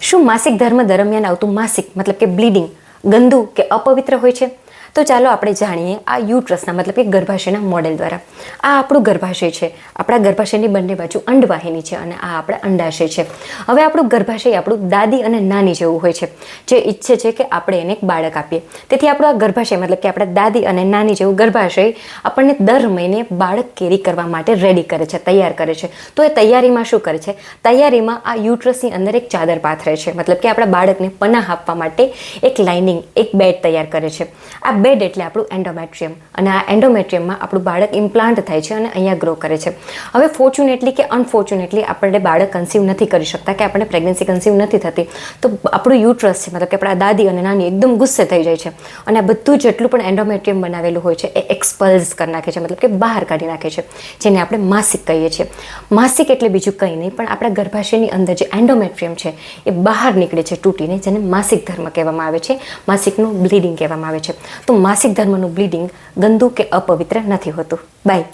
શું માસિક ધર્મ દરમિયાન આવતું માસિક મતલબ કે બ્લીડિંગ ગંદુ કે અપવિત્ર હોય છે? તો ચાલો આપણે જાણીએ આ યુટ્રસના મતલબ કે ગર્ભાશયના મોડેલ દ્વારા. આ આપણું ગર્ભાશય છે. આપણા ગર્ભાશયની બંને બાજુ અંડવાહિની છે અને આ આપણા અંડાશય છે. હવે આપણું ગર્ભાશય આપણું દાદી અને નાની જેવું હોય છે, જે ઈચ્છે છે કે આપણે એને એક બાળક આપીએ. તેથી આપણું આ ગર્ભાશય મતલબ કે આપણા દાદી અને નાની જેવું ગર્ભાશય આપણને દર મહિને બાળક કેરી કરવા માટે રેડી કરે છે, તૈયાર કરે છે. તો એ તૈયારીમાં શું કરે છે? તૈયારીમાં આ યુટ્રસની અંદર એક ચાદર પાથરે છે. મતલબ કે આપણા બાળકને પનાહ આપવા માટે એક લાઇનિંગ, એક બેડ તૈયાર કરે છે. આ બેડ એટલે આપણું એન્ડોમેટ્રિયમ. અને આ એન્ડોમેટ્રિયમમાં આપણું બાળક ઇમ્પ્લાન્ટ થાય છે અને અહીંયા ગ્રો કરે છે. હવે ફોર્ચ્યુનેટલી કે અનફોર્ચ્યુનેટલી આપણે બાળક કન્સીવ નથી કરી શકતા કે આપણને પ્રેગ્નન્સી કન્સીવ નથી થતી. તો આપણું યુટ્રસ છે, મતલબ કે આપણા દાદી અને નાની એકદમ ગુસ્સે થઈ જાય છે. અને આ બધું જેટલું પણ એન્ડોમેટ્રિયમ બનાવેલું હોય છે, એ એક્સપલ્સ કરી નાખે છે, મતલબ કે બહાર કાઢી નાખે છે, જેને આપણે માસિક કહીએ છીએ. માસિક એટલે બીજું કંઈ નહીં, પણ આપણા ગર્ભાશયની અંદર જે એન્ડોમેટ્રિયમ છે, એ બહાર નીકળે છે તૂટીને, જેને માસિક ધર્મ કહેવામાં આવે છે. માસિકનું બ્લીડિંગ કહેવામાં આવે છે. તો માસિક ધર્મનું બ્લીડિંગ ગંદુ કે અપવિત્ર નથી હોતું. બાય